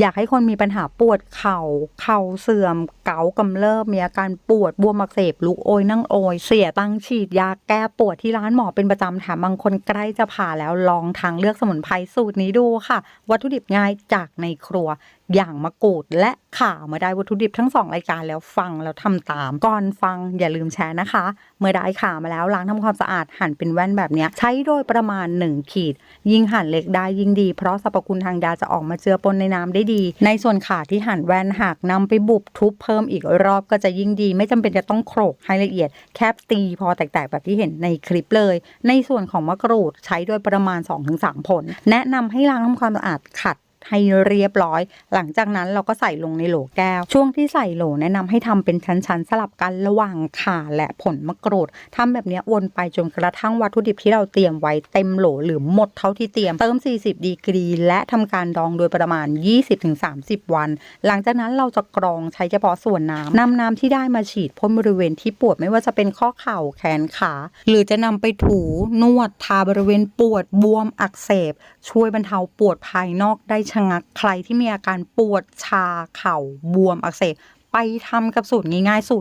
อยากให้คนมีปัญหาปวดเข่า เข่าเสื่อม เกากำเริบมีอาการปวดบวมอักเสบลุกโอยนั่งโอย เสียตังฉีดยาแก้ปวดที่ร้านหมอเป็นประจำแถมบางคนใกล้จะผ่าแล้วลองทางเลือกสมุนไพรสูตรนี้ดูค่ะ วัตถุดิบง่ายจากในครัว อย่างมะกรูด และข่าเมื่อได้วัตถุดิบทั้งสองรายการแล้วฟังแล้วทำตาม ก่อนฟังอย่าลืมแชร์นะคะ เมื่อได้ข่ามาแล้วล้างทำความสะอาดหั่นเป็นแว่นแบบนี้ใช้โดยประมาณ 1 ขีด ยิ่งหั่นเล็กได้ยิ่งดี เพราะสรรพคุณทางยาจะออกมาเจือปนในน้ำได้ดี ในส่วนขาที่หั่นแว่นหากนำไปบุบทุบเพิ่มอีกรอบก็จะยิ่งดี ไม่จำเป็นจะต้องโขลกให้ละเอียด แคบตีพอแตกๆแบบที่เห็นในคลิปเลย ในส่วนของมะกรูดใช้โดยประมาณ 2-3 ผล แนะนำให้ล้างทำความสะอาดขัด ให้เรียบร้อย หลังจากนั้นเราก็ใส่ลงในโหลแก้ว ช่วงที่ใส่โหลแนะนำให้ทำเป็นชั้นๆ สลับกันระหว่างข่าและผลมะกรูดทำแบบนี้วนไปจนกระทั่งวัตถุดิบที่เราเตรียมไว้เต็มโหลหรือหมดเท่าที่เตรียมเติม 40 ดีกรี และทำการดองโดยประมาณ 20-30 วัน หลังจากนั้นเราจะกรองใช้เฉพาะส่วนน้ำนำน้ำที่ได้มาฉีดพ่นบริเวณที่ปวดไม่ว่าจะเป็นข้อเข่าแขนขา หรือจะนำไปถูนวดทาบริเวณปวดบวมอักเสบ ช่วยบรรเทาปวดภายนอกได้ชะงักใครที่มีอาการปวดชาเข่าบวมอักเสบไปทำกับสูตรง่ายๆสูตร